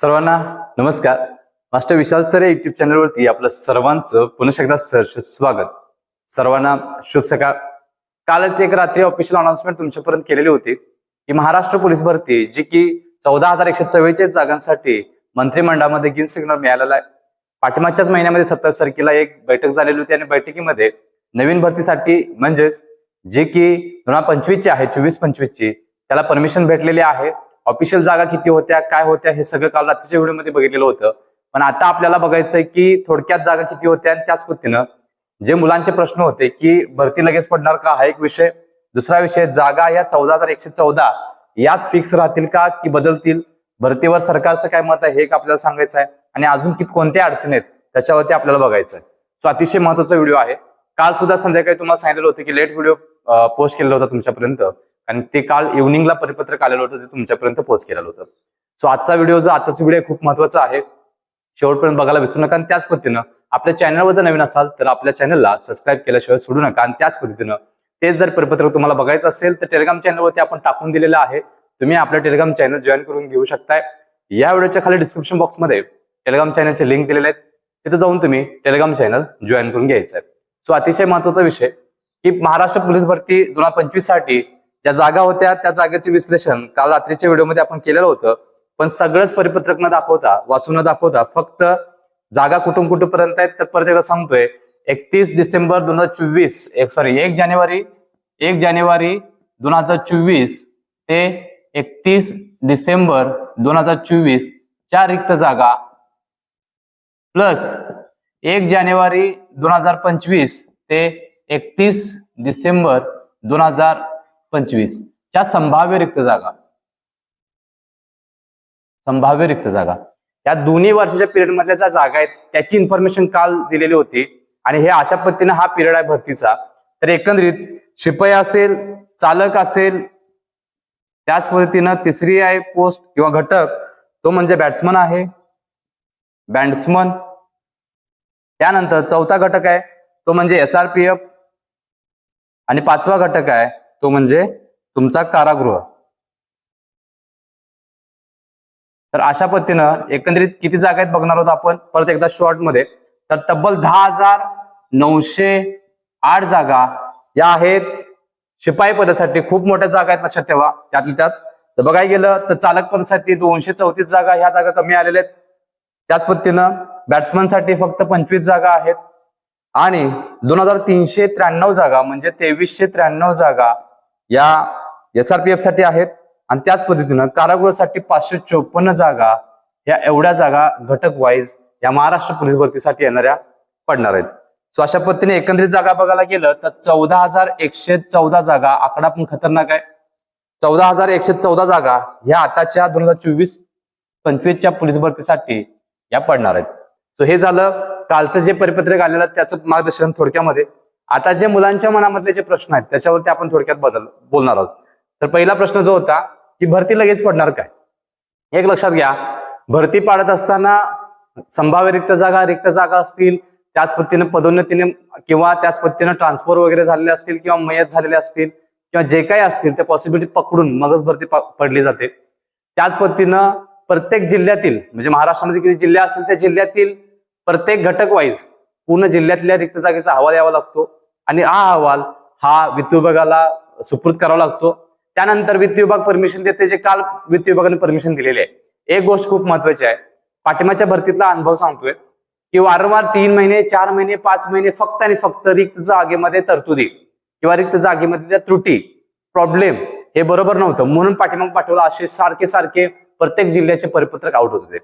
सर्वांना नमस्कार. Master Vishal sir या युट्यूब चॅनलवरती आपलं सर्वांचं पुन्हा एकदा सहर्ष स्वागत. सर्वांना शुभ सकाळ. कालच एक रात्री ऑफिशियल अनाउन्समेंट तुमच्यापर्यंत केलेली होती की महाराष्ट्र पोलीस भरती जी की चौदा हजार एकशे चव्वेचाळीस जागांसाठी मंत्रिमंडळामध्ये ग्रीन सिग्नल मिळालेला आहे. पाठीमागच्याच महिन्यामध्ये सत्तावीस तारखेला एक बैठक झालेली होती आणि बैठकीमध्ये नवीन भरतीसाठी म्हणजेच जे की दोन हजार पंचवीसची आहे चोवीस पंचवीसची त्याला परमिशन भेटलेली आहे. ऑफिशियल जागा किती होत्या काय होत्या हे सगळं काल रात्रीच्या व्हिडिओमध्ये बघितलेलं होतं. पण आता आपल्याला बघायचंय की थोडक्यात जागा किती होत्या आणि त्याच पद्धतीनं जे मुलांचे प्रश्न होते की भरती लगेच पडणार का हा एक विषय. दुसरा विषय जागा या चौदा हजार एकशे चौदा याच फिक्स राहतील का की बदलतील? भरतीवर सरकारचं काय मत आहे हे एक आपल्याला सांगायचं आहे आणि अजून किती कोणत्या अडचणी आहेत त्याच्यावरती आपल्याला बघायचं आहे सो अतिशय महत्त्वाचा व्हिडिओ आहे. काल सुद्धा संध्याकाळी तुम्हाला सांगितलं होतं की लेट व्हिडिओ पोस्ट केलेला होता तुमच्यापर्यंत. आणि ते काल इव्हनिंगला परिपत्रक आलेलं होतं जे तुमच्यापर्यंत पोस्ट केलेलं होतं. सो आजचा व्हिडिओ जो आताचा व्हिडिओ खूप महत्त्वाचा आहे. शेवटपर्यंत बघायला विसरू नका. आणि त्याच पद्धतीनं आपल्या चॅनलवर जर नवीन असाल तर आपल्या चॅनलला सबस्क्राईब केल्याशिवाय सोडू नका. आणि त्याच पद्धतीनं तेच जर परिपत्रक तुम्हाला बघायचं असेल तर टेलिग्राम चॅनलवरती आपण टाकून दिलेलं आहे. तुम्ही आपलं टेलिग्राम चॅनल जॉईन करून घेऊ शकताय. या व्हिडिओच्या खाली डिस्क्रिप्शन बॉक्समध्ये टेलिग्राम चॅनलचे लिंक दिलेले आहेत. तिथे जाऊन तुम्ही टेलिग्राम चॅनल जॉईन करून घ्यायचं आहे. जो अतिशय महत्त्वाचा विषय की महाराष्ट्र पोलीस भरती दोन हजार पंचवीससाठी ज्या जागा होत्या त्या जागेचे विश्लेषण काल रात्रीच्या व्हिडिओमध्ये आपण केलेलं होतं. पण सगळंच परिपत्रक न दाखवता वाचून न दाखवता फक्त जागा कुठून कुठपर्यंत आहेत तर परत एकदा सांगतोय एकतीस डिसेंबर दोन हजार चोवीस एक सॉरी एक जानेवारी एक जानेवारी दोन हजार चोवीस ते एकतीस डिसेंबर दोन हजार चोवीस च्या रिक्त जागा. प्लस एक जानेवारी दोन हजार पंचवीस ते एकतीस डिसेंबर दोन हजार पंचवीस. च्या संभाव्य रिक्त जागा. संभाव्य रिक्त जागा. या दोन्ही वर्षाच्या पिरियड मधल्या ज्या जागा आहेत त्याची इन्फॉर्मेशन काल दिलेली होती. आणि हे अशा पद्धतीने हा पिरियड आहे भरतीचा. तर एकंदरीत शिपाई असेल चालक असेल त्याच पद्धतीनं तिसरी आहे पोस्ट किंवा घटक तो म्हणजे बॅट्समन आहे. बॅट्समन त्यानंतर चौथा घटक आहे तो म्हणजे एस आर पी एफ आणि पाचवा घटक आहे तो म्हणजे तुमचा कारागृह. तर अशा पद्धतीनं एकंदरीत किती जागा आहेत बघणार आहोत आपण? परत एकदा शॉर्टमध्ये. तर तब्बल दहा हजार नऊशे आठ जागा या आहेत. शिपाई पदासाठी खूप मोठ्या जागा आहेत लक्षात ठेवा. त्यातल्या त्यात तर बघायला गेलं तर चालक पदासाठी दोनशे चौतीस जागा ह्या जागा कमी आलेल्या आहेत. त्याच पद्धतीनं बॅट्समनसाठी फक्त पंचवीस जागा आहेत. आणि दोन हजार तीनशे त्र्याण्णव जागा म्हणजे तेवीसशे त्र्याण्णव जागा या एस आर पी एफसाठी आहेत. आणि त्याच पद्धतीनं कारागृहासाठी पाचशे चोपन्न जागा या एवढ्या जागा घटक वाईज या महाराष्ट्र पोलीस भरतीसाठी येणाऱ्या पडणार आहेत. सो अशा पद्धतीने एकंदरीत जागा बघायला गेलं तर चौदा हजार एकशे चौदा जागा आकडा पण खतरनाक आहे. चौदा हजार एकशे चौदा जागा ह्या आताच्या दोन हजार चोवीस पंचवीसच्या पोलीस भरतीसाठी या पडणार आहेत. सो हे झालं. कालचं जे परिपत्रक आलेलं त्याचं मार्गदर्शन थोडक्यामध्ये. आता जे मुलांच्या मनामधले जे प्रश्न आहेत त्याच्यावरती आपण थोडक्यात बदल बोलणार आहोत. तर पहिला प्रश्न जो होता की भरती लगेच पडणार काय? एक लक्षात घ्या. भरती पाडत असताना संभाव्य रिक्त जागा रिक्त जागा असतील. त्याच पद्धतीने पदोन्नतीने किंवा त्याच पद्धतीने ट्रान्सफर वगैरे झालेले असतील किंवा मयत झालेले असतील किंवा जे काही असतील ते पॉसिबिलिटी पकडून मगच भरती पडली जाते. त्याच पद्धतीनं प्रत्येक जिल्ह्यातील म्हणजे महाराष्ट्रामध्ये किती जिल्हे असतील त्या जिल्ह्यातील प्रत्येक घटक वाईज पूर्ण जिल्ह्यातल्या रिक्त जागेचा अहवाल यावा लागतो. आणि हा अहवाल हा वित्त विभागाला सुपूर्द करावा लागतो. त्यानंतर वित्त विभाग परमिशन देते जे काल वित्त विभागाने परमिशन दिलेले आहे. एक गोष्ट खूप महत्वाची आहे. पाठिंबाच्या भरतीतला अनुभव सांगतोय की वारंवार तीन महिने चार महिने पाच महिने फक्त आणि फक्त रिक्त जागेमध्ये तरतुदी किंवा रिक्त जागेमध्ये त्या त्रुटी प्रॉब्लेम हे बरोबर नव्हतं. म्हणून पाठिंबा पाठवलं. असे सारखे सारखे प्रत्येक जिल्ह्याचे परिपत्रक आउट होत होते.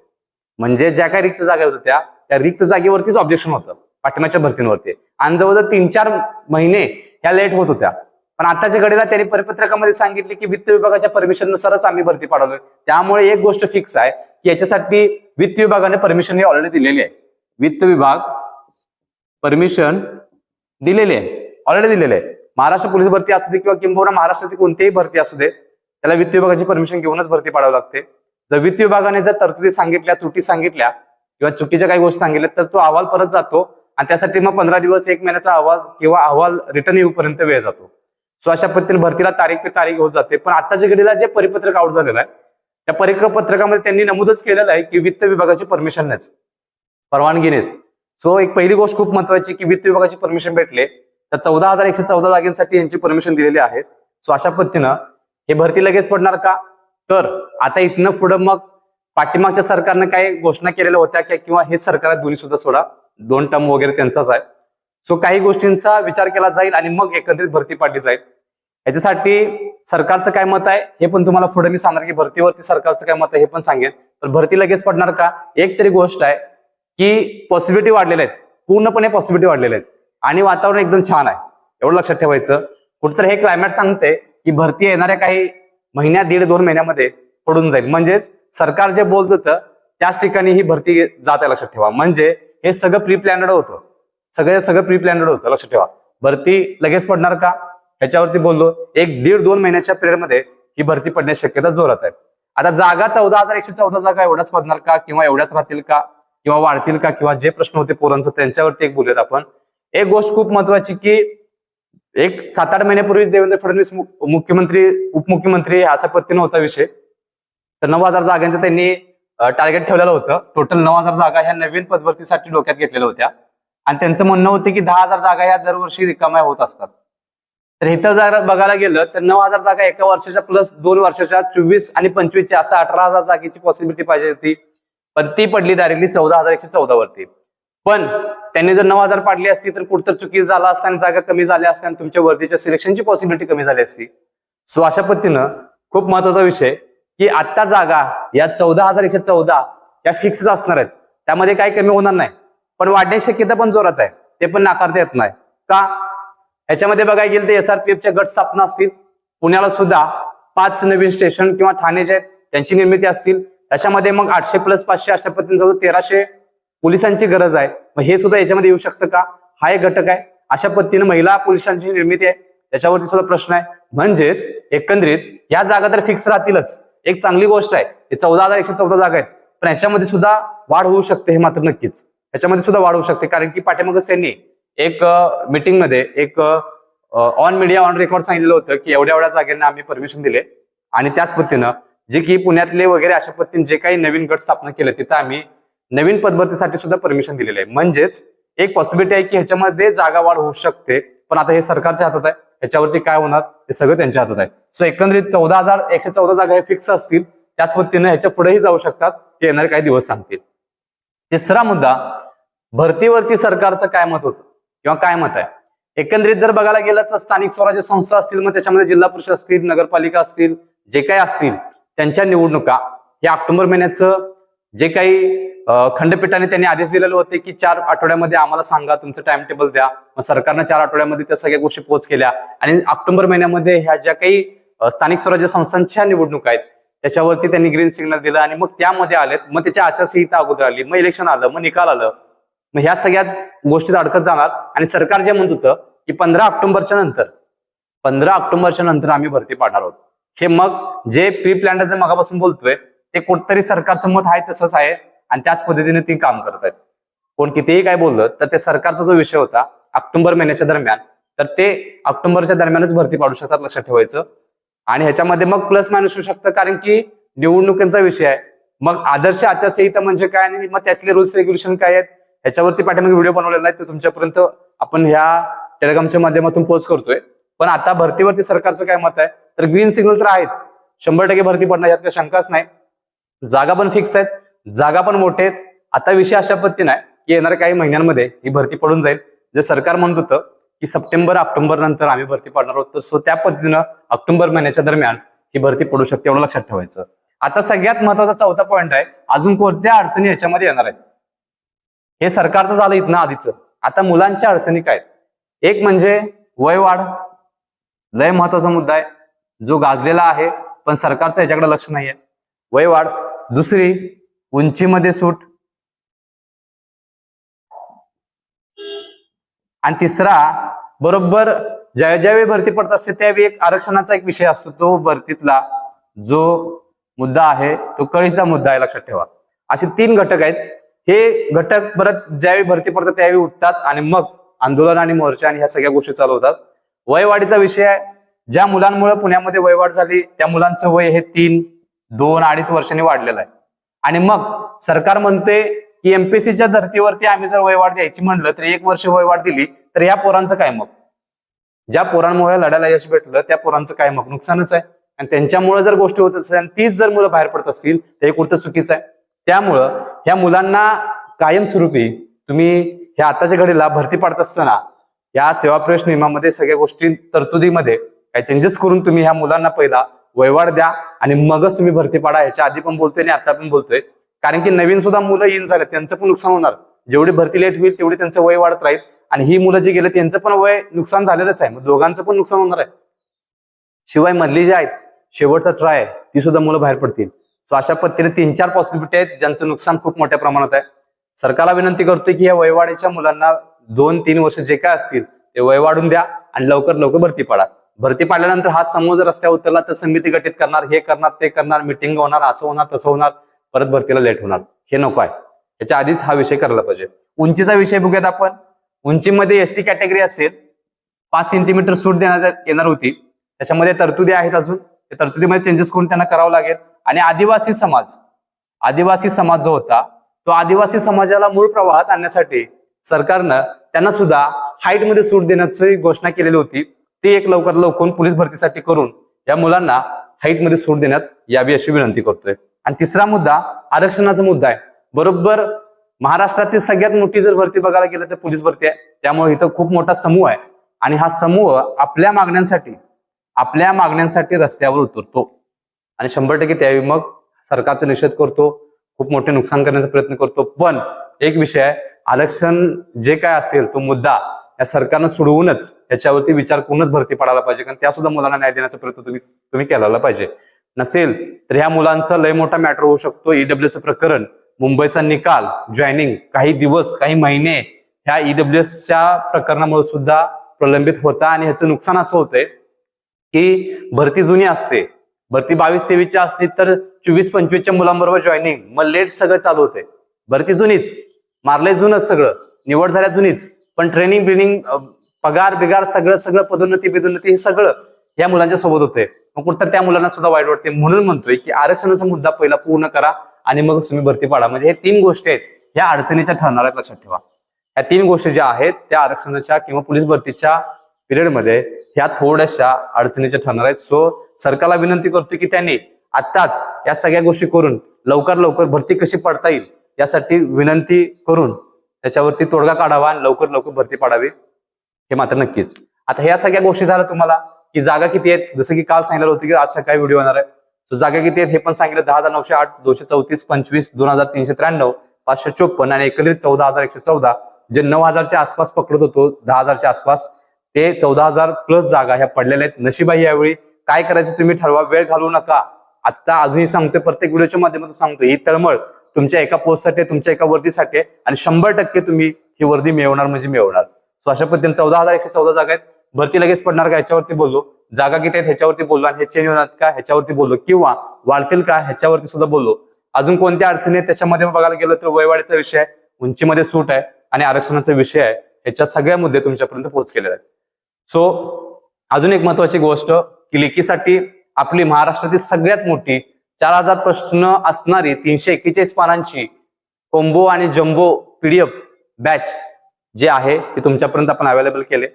म्हणजे ज्या काही रिक्त जागा होत्या त्या रिक्त जागेवरतीच ऑब्जेक्शन होतं. पाठिंबाच्या भरतींवरती. आणि जवळजवळ तीन चार महिने ह्या लेट होत होत्या. पण आताच्या घडीला त्यांनी परिपत्रकामध्ये सांगितले की वित्त विभागाच्या परमिशननुसारच आम्ही भरती पाडवलोय. त्यामुळे एक गोष्ट फिक्स आहे की याच्यासाठी वित्त विभागाने परमिशन ही ऑलरेडी दिलेली आहे. वित्त विभाग परमिशन दिलेली आहे. ऑलरेडी दिलेले आहे. महाराष्ट्र पोलीस भरती असू दे किंवा किंबहुना महाराष्ट्रातील कोणतीही भरती असू दे त्याला वित्त विभागाची परमिशन घेऊनच भरती पाडावी लागते. जर वित्त विभागाने जर तरतुदी सांगितल्या त्रुटी सांगितल्या किंवा चुकीच्या काही गोष्टी सांगितल्या तर तो अहवाल परत जातो आणि त्यासाठी मग पंधरा दिवस एक महिन्याचा अहवाल किंवा अहवाल रिटर्न येऊपर्यंत वेळ जातो. सो अशा पद्धतीने भरतीला तारीख पे तारीख होत जाते. पण आताच्या घडीला जे परिपत्रक आउट झालेलं आहे त्या परिपत्रकामध्ये त्यांनी नमूदच केलेलं आहे की वित्त विभागाची परमिशननेच परवानगीनेच. सो एक पहिली गोष्ट खूप महत्वाची की वित्त विभागाची परमिशन भेटले तर चौदा हजार एकशे चौदा जागेसाठी यांची परमिशन दिलेली आहे. सो अशा पद्धतीनं हे भरती लगेच पडणार का? तर आता इथनं पुढं मग पाठीमागच्या सरकारनं काही घोषणा केलेल्या होत्या किंवा हे सरकार दोन्ही सुद्धा सोडा. दोन टर्म वगैरे त्यांचाच आहे. सो काही गोष्टींचा विचार केला जाईल आणि मग एकत्रित भरती पाडली जाईल. याच्यासाठी सरकारचं काय मत आहे हे पण तुम्हाला पुढे मी सांगणार की भरतीवरती सरकारचं काय मत आहे हे पण सांगेन. तर भरती लगेच पडणार का? एक तरी गोष्ट आहे की पॉसिबिलिटी वाढलेल्या आहेत. पूर्णपणे पॉसिबिलिटी वाढलेल्या आहेत. आणि वातावरण एकदम छान आहे. एवढं लक्षात ठेवायचं. कुठेतरी हे क्लायमेट सांगते की भरती येणाऱ्या काही महिन्या दीड दोन महिन्यामध्ये पडून जाईल. म्हणजेच सरकार जे बोलत होतं त्याच ठिकाणी ही भरती जात आहे लक्षात ठेवा. म्हणजे हे सगळं प्री प्लॅनड होतं. सगळं सगळं प्री प्लॅनड होतं लक्षात ठेवा. भरती लगेच पडणार का? ह्याच्यावरती बोललो एक दीड दोन महिन्याच्या पिरियडमध्ये ही भरती पडण्याची शक्यता जोरात आहे. आता जागा चौदा हजार एकशे चौदा जागा एवढ्याच पडणार का? किंवा एवढ्याच राहतील का? किंवा वाढतील का? किंवा जे प्रश्न होते पोरांचं त्यांच्यावरती एक बोलूयात आपण. एक गोष्ट खूप महत्वाची की एक सात आठ महिन्यापूर्वीच देवेंद्र फडणवीस मुख्यमंत्री उपमुख्यमंत्री असा पद्धतीनं होता विषय. तर नऊ हजार जागांचं त्यांनी टार्गेट ठेवलेलं होतं. टोटल नऊ हजार जागा ह्या नवीन पदभरतीसाठी डोक्यात घेतलेल्या होत्या. आणि त्यांचं म्हणणं होतं की दहा हजार जागा ह्या दरवर्षी रिकाम्या होत असतात. तर इथं जर बघायला गेलं तर नऊ हजार जागा एका वर्षाच्या प्लस दोन वर्षाच्या चोवीस आणि पंचवीसच्या असं अठरा हजार जागेची पॉसिबिलिटी पाहिजे होती. पण ती पडली डायरेक्टली चौदा हजार एकशे चौदा वरती. पण त्यांनी जर नऊ हजार पाडली असती तर कुठतर चुकी झाला असता आणि जागा कमी झाल्या असत्या आणि तुमच्या वर्दीच्या सिलेक्शनची पॉसिबिलिटी कमी झाली असती. सो अशा पद्धतीनं खूप महत्त्वाचा विषय. की आत्ता जागा या चौदा हजार एकशे चौदा या फिक्सच असणार आहेत. त्यामध्ये काही कमी होणार नाही. पण वाढण्याची शक्यता पण जोरात आहे. ते पण नाकारता येत नाही. का? याच्यामध्ये बघायला गेलं तर एसआरपीएफच्या गट स्थापना असतील. पुण्याला सुद्धा पाच नवीन स्टेशन किंवा ठाणे जे आहेत त्यांची निर्मिती असतील. त्याच्यामध्ये मग आठशे प्लस पाचशे अशा पद्धतीने जवळ तेराशे पोलिसांची गरज आहे. मग हे सुद्धा याच्यामध्ये येऊ शकतं का? हा एक घटक आहे. अशा पद्धतीने महिला पोलिसांची निर्मिती आहे. त्याच्यावरती सुद्धा प्रश्न आहे. म्हणजेच एकंदरीत या जागा तर फिक्स राहतीलच. एक चांगली गोष्ट आहे. हे चौदा हजार एकशे चौदा जागा आहेत. पण याच्यामध्ये सुद्धा वाढ होऊ शकते हे मात्र नक्कीच. याच्यामध्ये सुद्धा वाढ होऊ शकते. कारण की पाठीमागच त्यांनी एक मीटिंगमध्ये एक ऑन मीडिया ऑन रेकॉर्ड सांगितलेलं होतं की एवढ्या एवढ्या जागांना आम्ही परमिशन दिले. आणि त्याच पद्धतीनं जे की पुण्यातले वगैरे अशा पद्धतीने जे काही नवीन गट स्थापना केले तिथं आम्ही नवीन पदभरतीसाठी सुद्धा परमिशन दिलेलं आहे. म्हणजेच एक पॉसिबिलिटी आहे की ह्याच्यामध्ये जागा वाढ होऊ शकते. पण आता हे सरकारच्या हातात आहे. याच्यावरती काय होणार? हे सगळं त्यांच्या हातात आहे. सो एकंदरीत चौदा हजार एकशे चौदा जागा हे फिक्स असतील. त्याच पद्धतीने ह्याच्या पुढेही जाऊ शकतात. ते येणारे काही दिवस सांगतील. तिसरा मुद्दा भरतीवरती सरकारचं काय मत होतं? किंवा काय मत आहे? एकंदरीत जर बघायला गेलं तर स्थानिक स्वराज्य संस्था असतील मग त्याच्यामध्ये जिल्हा परिषद असतील नगरपालिका असतील जे काही असतील त्यांच्या निवडणुका हे ऑक्टोबर महिन्याचं जे काही खंडपीठाने त्यांनी आदेश दिलेले होते की चार आठवड्यामध्ये आम्हाला सांगा तुमचं टाइम टेबल द्या. मग सरकारनं चार आठवड्यामध्ये त्या सगळ्या गोष्टी पोच केल्या. आणि ऑक्टोबर महिन्यामध्ये ह्या ज्या काही स्थानिक स्वराज्य संस्थांच्या निवडणूक आहेत त्याच्यावरती त्यांनी ग्रीन सिग्नल दिलं आणि मग त्यामध्ये आलेत मग त्याच्या आचारसंहिता अगोदर आली मग इलेक्शन आलं मग निकाल आलं. मग ह्या सगळ्या गोष्टीत अडकत जाणार. आणि सरकार जे म्हणत होतं की पंधरा ऑक्टोबरच्या नंतर पंधरा ऑक्टोबरच्या नंतर आम्ही भरती पाडणार आहोत. हे मग जे प्री प्लॅनचं मगापासून बोलतोय ते कुठतरी सरकारचं मत आहे तसंच आहे. आणि त्याच पद्धतीने ती काम करत आहेत कोण कितीही काय बोललं तर ते सरकारचा जो विषय होता ऑक्टोबर महिन्याच्या दरम्यान तर ते ऑक्टोबरच्या दरम्यानच भरती पाडू शकतात लक्षात ठेवायचं. आणि ह्याच्यामध्ये मग प्लस मायनस होऊ शकतं कारण की निवडणुकांचा विषय आहे. मग आदर्श आचारसंहिता म्हणजे काय आणि मग त्यातले रूल्स रेग्युलेशन काय आहेत ह्याच्यावरती पाठीमागे व्हिडिओ बनवलेला आहे तो तुमच्यापर्यंत आपण ह्या टेलिग्रामच्या माध्यमातून पोस्ट करतोय. पण आता भरतीवरती सरकारचं काय मत आहे? तर ग्रीन सिग्नल तर आहेत. शंभर टक्के भरती पडणार यात काही शंकाच नाही. जागा पण फिक्स आहेत. जागा पण मोठे आहेत. आता विषय अशा पद्धतीने आहे की येणाऱ्या काही महिन्यांमध्ये ही भरती पडून जाईल. जे सरकार म्हणत होतं की सप्टेंबर ऑक्टोबर नंतर आम्ही भरती पाडणार आहोत. सो त्या पद्धतीनं ऑक्टोबर महिन्याच्या दरम्यान ही भरती पडू शकते एवढं लक्षात ठेवायचं. आता सगळ्यात महत्त्वाचा चौथा पॉईंट आहे अजून कोणत्या अडचणी याच्यामध्ये येणार आहेत? हे सरकारचं झालं इथनं आधीच. आता मुलांच्या अडचणी काय एक म्हणजे वयवाढ लय महत्त्वाचा मुद्दा आहे. जो गाजलेला आहे पण सरकारचं याच्याकडे लक्ष नाहीये. वयवाढ दुसरी उंचीमध्ये सूट. आणि तिसरा बरोबर ज्या ज्यावेळी भरती पडत असते त्यावेळी एक आरक्षणाचा एक विषय असतो तो भरतीतला जो मुद्दा आहे तो कळीचा मुद्दा आहे लक्षात ठेवा. असे तीन घटक आहेत. हे घटक परत ज्यावेळी भरती पडतात त्यावेळी उठतात आणि मग आंदोलन आणि मोर्चा आणि ह्या सगळ्या गोष्टी चालू होतात. वयवाढीचा विषय आहे. ज्या मुलांमुळे पुण्यामध्ये वयवाढ झाली त्या मुलांचं वय हे तीन दोन अडीच वर्षांनी वाढलेलं आहे. आणि मग सरकार म्हणते की एमपीसीच्या धर्तीवरती आम्ही जर वयवाढ द्यायची म्हणलं तर एक वर्ष वयवाढ दिली तर या पोरांचं काय मग? ज्या पोरांमुळे लढायला यश भेटलं त्या पोरांचं काय मग? नुकसानच आहे. आणि त्यांच्यामुळे जर गोष्टी होत असेल आणि तीच जर मुलं बाहेर पडत असतील तर हे कुठं चुकीचं आहे? त्यामुळं ह्या मुलांना कायमस्वरूपी तुम्ही ह्या आताच्या घडीला भरती पाडत असताना या सेवा प्रवेश नियमामध्ये सगळ्या गोष्टी तरतुदीमध्ये काही चेंजेस करून तुम्ही ह्या मुलांना पहिला वयवाढ द्या आणि मगच तुम्ही भरती पाडा. याच्या आधी पण बोलतोय आणि आता पण बोलतोय. कारण की नवीन सुद्धा मुलं येईन झाले त्यांचं पण नुकसान होणार. जेवढी भरती लेट होईल तेवढी त्यांचं वय वाढत राहील. आणि ही मुलं जी गेले त्यांचं पण वय नुकसान झालेलंच आहे. मग दोघांचं पण नुकसान होणार आहे. शिवाय मधली जी आहेत शेवटचा ट्राय आहे ती सुद्धा मुलं बाहेर पडतील. सो अशा पद्धतीने तीन चार पॉसिबिलिटी आहेत ज्यांचं नुकसान खूप मोठ्या प्रमाणात आहे. सरकारला विनंती करतोय की या वयवाढीच्या मुलांना दोन तीन वर्ष जे काय असतील ते वय वाढून द्या आणि लवकर लवकर भरती पाडा. भरती पाडल्यानंतर हा समूह जर रस्त्यावर उतरला तर समिती गठीत करणार हे करणार ते करणार मिटिंग होणार असं होणार तसं होणार परत भरतीला लेट होणार. हे नको आहे. याच्या आधीच हा विषय करायला पाहिजे. उंचीचा विषय बघूयात आपण. उंचीमध्ये एसटी कॅटेगरी असेल पाच सेंटीमीटर सूट देण्यात येणार होती. त्याच्यामध्ये तरतुदी आहेत अजून. त्या तरतुदीमध्ये चेंजेस करून त्यांना करावं लागेल? आणि आदिवासी समाज. आदिवासी समाज जो होता तो आदिवासी समाजाला मूळ प्रवाहात आणण्यासाठी सरकारनं त्यांना सुद्धा हाईटमध्ये सूट देण्याची घोषणा केलेली होती. ते एक लवकर लवकर पोलीस भरतीसाठी करून या मुलांना हाईटमध्ये सूट देण्यात यावी अशी विनंती करतोय. आणि तिसरा मुद्दा आरक्षणाचा मुद्दा आहे. बरोबर महाराष्ट्रातील सगळ्यात मोठी जर भरती बघायला गेलं तर पोलीस भरती आहे. त्यामुळे इथं खूप मोठा समूह आहे. आणि हा समूह आपल्या मागण्यांसाठी आपल्या मागण्यांसाठी रस्त्यावर उतरतो. आणि शंभर टक्के त्यावेळी मग सरकारचा निषेध करतो. खूप मोठे नुकसान करण्याचा प्रयत्न करतो. पण एक विषय आहे आरक्षण जे काय असेल तो मुद्दा या सरकारनं सोडवूनच याच्यावरती विचार करूनच भरती पाडायला पाहिजे. कारण त्या सुद्धा मुलांना न्याय देण्याचा प्रयत्न तुम्ही तुम्ही केला पाहिजे. नसेल तर ह्या मुलांचा लय मोठा मॅटर होऊ शकतो. ईडब्ल्यूचं प्रकरण मुंबईचा निकाल जॉईनिंग काही दिवस काही महिने ह्या ईडब्ल्यूएसच्या प्रकरणामुळे सुद्धा प्रलंबित होता. आणि ह्याचं नुकसान असं होतंय की भरती जुनी असते. भरती बावीस तेवीसच्या असली तर चोवीस पंचवीसच्या मुलांबरोबर जॉईनिंग मग लेट सगळं चालू होते भरती जुनीच. मारले जुनच सगळं. निवड झाल्या जुनीच. पण ट्रेनिंग बिनिंग पगार बिगार सगळं सगळं पदोन्नती बिदोन्नती हे सगळं या मुलांच्या सोबत होते. मग कुठं त्या मुलांना सुद्धा वाईट वाटते. म्हणून म्हणतोय की आरक्षणाचा मुद्दा पहिला पूर्ण करा आणि मग तुम्ही भरती पाडा. म्हणजे हे तीन गोष्टी आहेत. या अडचणीच्या ठरणार आहेत लक्षात ठेवा. या तीन गोष्टी ज्या आहेत त्या आरक्षणाच्या किंवा पोलीस भरतीच्या पिरियडमध्ये ह्या थोड्याशा अडचणीच्या ठरणार आहेत. सो सरकारला विनंती करतो की त्यांनी आत्ताच या सगळ्या गोष्टी करून लवकर लवकर भरती कशी पडता येईल यासाठी विनंती करून त्याच्यावरती तोडगा काढावा आणि लवकर लवकर भरती पाडावी हे मात्र नक्कीच. आता ह्या सगळ्या गोष्टी झाल्या तुम्हाला की जागा किती आहेत? जसं की काल सांगितलं होतं की आज सकाळी व्हिडिओ येणार आहे. सो जागा किती आहेत हे पण सांगितलं. दहा हजार नऊशे आठ दोनशे चौतीस पंचवीस दोन हजार तीनशे त्र्याण्णव पाचशे चोपन्न आणि एकत्रित चौदा हजार एकशे चौदा जे नऊ हजारच्या आसपास पकडत होतो दहा हजारच्या आसपास ते चौदा हजार प्लस जागा ह्या पडलेल्या आहेत. नशिबाई यावेळी काय करायचं तुम्ही ठरवा वेळ घालवू नका. आता अजूनही सांगतोय प्रत्येक व्हिडिओच्या माध्यमातून सांगतो ही तळमळ तुमच्या एका पोस्टसाठी तुमच्या एका वर्दीसाठी आणि शंभर टक्के तुम्ही ही वर्दी मिळवणार म्हणजे मिळवणार. सो अशा पद्धतीने चौदा हजार एकशे चौदा जागा आहेत. भरती लगेच पडणार का ह्याच्यावरती बोललो? जागा किती आहेत ह्याच्यावरती बोललो आणि हे चेंज होणार का ह्याच्यावरती बोललो? किंवा वाढतील का ह्याच्यावरती सुद्धा बोललो. अजून कोणत्या अडचणी आहेत त्याच्यामध्ये बघायला गेलं तर वयवाढीचा विषय आहे उंचीमध्ये सूट आहे आणि आरक्षणाचा विषय आहे. ह्याच्या सगळ्या मुद्दे तुमच्यापर्यंत पोहोचलेले आहेत. सो अजून एक महत्वाची गोष्ट की लेकीसाठी आपली महाराष्ट्रातील सगळ्यात मोठी चार हजार प्रश्न असणारी तीनशे एक्केचाळीस पानांची कोम्बो आणि जम्बो पीडीएफ बॅच जे आहे ते तुमच्यापर्यंत आपण अवेलेबल केले.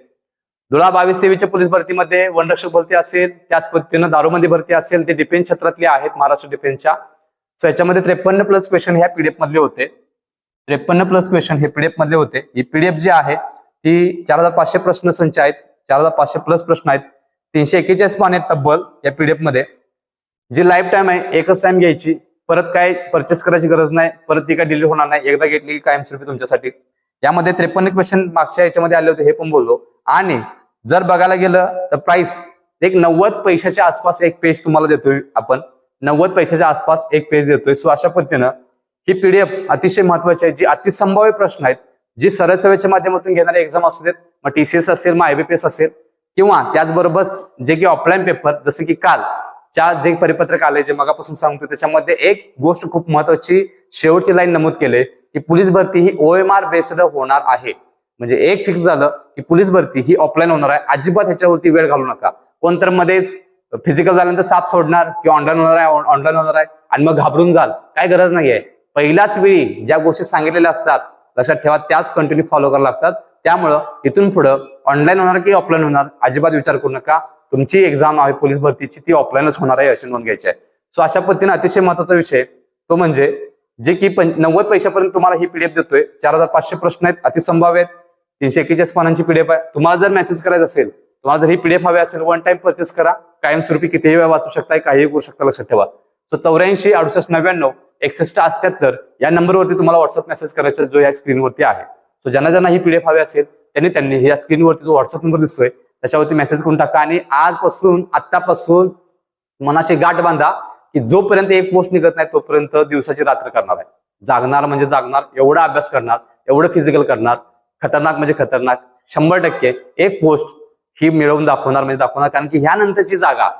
धुळा बावीस तेवीसच्या पोलीस भरतीमध्ये वनरक्षक भरती असेल त्याच पद्धतीनं दारूमध्ये भरती असेल ते डिफेन्स क्षेत्रातले आहेत महाराष्ट्र डिफेन्सच्या सो याच्यामध्ये त्रेपन्न प्लस क्वेश्चन ह्या पीडीएफ मधले होते. त्रेपन्न प्लस क्वेश्चन हे पीडीएफ मधले होते. ही पीडीएफ जी आहे ती चार हजार पाचशे प्रश्न संच आहेत चार हजार पाचशे प्लस प्रश्न आहेत तीनशे एक्केचाळीस पान आहेत तब्बल या पीडीएफमध्ये. जी लाईफ टाइम आहे एकच टाइम घ्यायची. परत काय परचेस करायची गरज नाही परत ती काय डिलीट होणार नाही. एकदा घेतली की कायमस्वरूपी तुमच्यासाठी. यामध्ये त्रेपन्न क्वेश्चन मागच्या याच्यामध्ये आले होते हे पण बोललो. आणि जर बघायला गेलं तर प्राइस एक नव्वद पैशाच्या आसपास एक पेज तुम्हाला देतोय आपण. नव्वद पैशाच्या आसपास एक पेज देतोय. सो अशा पद्धतीनं ही पीडीएफ अतिशय महत्वाची आहे. जी अतिसंभाव्य प्रश्न आहेत जी सरळ सेवेच्या माध्यमातून घेणारे एक्झाम असू देत मग टीसीएस असेल मग आयबीपीएस असेल किंवा त्याचबरोबर जे की ऑफलाईन पेपर जसे की काल च्या जे परिपत्रक आले जे मगापासून सांगतो त्याच्यामध्ये एक गोष्ट खूप महत्वाची शेवटची लाईन नमूद केले की पोलीस भरती ही ओएमआर बेस्ड होणार आहे. म्हणजे एक फिक्स झालं की पोलीस भरती ही ऑफलाईन होणार आहे. अजिबात ह्याच्यावरती वेळ घालू नका. कोणतर मध्येच फिजिकल झाल्यानंतर साथ सोडणार किंवा ऑनलाईन होणार आहे ऑनलाईन होणार आहे आणि मग घाबरून जाल. काय गरज नाहीये. पहिल्याच वेळी ज्या गोष्टी सांगितलेल्या असतात लक्षात ठेवा त्याच कंटिन्यू फॉलो करायला लागतात. त्यामुळं इथून पुढं ऑनलाईन होणार की ऑफलाईन होणार अजिबात विचार करू नका. तुमची एक्झाम आहे पोलीस भरतीची ती ऑफलाईनच होणार आहे याची नोंद घ्यायची आहे. सो अशा पद्धतीने अतिशय महत्त्वाचा विषय. तो म्हणजे जे की नव्वद पैशापर्यंत तुम्हाला ही पीडीएफ देतोय. चार हजार पाचशे प्रश्न आहेत अतिसंभाव्य आहेत. तीनशे एक्केचाळीस पानांची पीडीएफ आहे. तुम्हाला जर मेसेज करायचा असेल तुम्हाला जर ही पीडीएफ हवी असेल वन टाइम परचेस करा. कायमस्वरूपी कितीही वेळा वाचू शकताय काहीही करू शकता लक्षात ठेवा. सो चौऱ्याऐंशी अडुसष्ट नव्याण्णव एकसष्ट अठ्याहत्तर या नंबरवरती तुम्हाला व्हॉट्सअप मेसेज करायचा जो या स्क्रीनवरती आहे. सो ज्यांना ज्यांना ही पीडीएफ हवी असेल त्यांनी त्यांनी या स्क्रीनवरती जो व्हॉट्सअप नंबर दिसतोय त्याच्यावरती मेसेज करून टाका. आणि आजपासून आतापासून मनाशी गाठ बांधा की जोपर्यंत एक पोस्ट निघत नाही तोपर्यंत दिवसाची रात्र करणार आहे. जागणार म्हणजे जागणार एवढा अभ्यास करणार एवढं फिजिकल करणार खतरनाक म्हणजे खतरनाक शंभर टक्के एक पोस्ट ही मिळवून दाखवणार म्हणजे दाखवणार. कारण की ह्यानंतरची जागा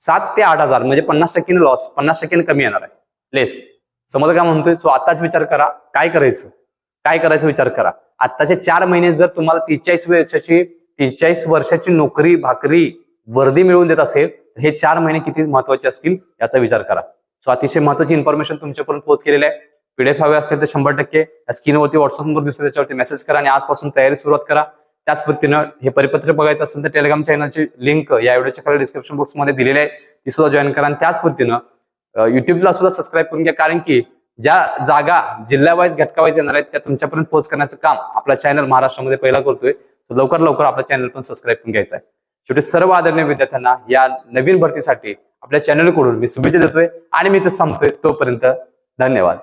सात ते आठ हजार म्हणजे पन्नास टक्क्याने लॉस पन्नास टक्क्याने कमी येणार आहे. लेस समज काय म्हणतोय सो आताच विचार करा काय करायचं? काय करायचं विचार करा? आत्ताचे चार महिने जर तुम्हाला तीस वर्षाची तीस वर्षाची नोकरी भाकरी वर्दी मिळवून देत असेल हे चार महिने किती महत्त्वाचे असतील याचा विचार करा. सो अतिशय महत्वाची इन्फॉर्मेशन तुमच्यापर्यंत पोहोच केलेली आहे. पीडीएफ हवे असेल तर शंभर टक्के. स्क्रीनवरती व्हॉट्सअप नंबर दिसतो त्याच्यावरती मेसेज करा आणि आजपासून तयारी सुरुवात करा. त्याच पद्धतीनं हे परिपत्र बघायचं असेल तर टेलिग्राम चॅनलची लिंक या व्हिडिओच्या खाली डिस्क्रिप्शन बॉक्समध्ये दिलेली आहे. ती सुद्धा जॉईन करा आणि त्याच पद्धतीनं युट्यूबला सुद्धा सबस्क्राईब करून घ्या. कारण की ज्या जागा जिल्ह्यावाईज घटकावाईज येणार आहेत त्या तुमच्यापर्यंत पोहोच करण्याचं काम आपला चॅनल महाराष्ट्रामध्ये पहिला करतोय. लवकर लवकर आपला चॅनल पण सबस्क्राईब करून घ्यायचा आहे. शेवटी सर्व आदरणीय विद्यार्थ्यांना या नवीन भरतीसाठी आपल्या चॅनलकडून मी शुभेच्छा देतोय आणि मी तर सांगतोय तोपर्यंत धन्यवाद.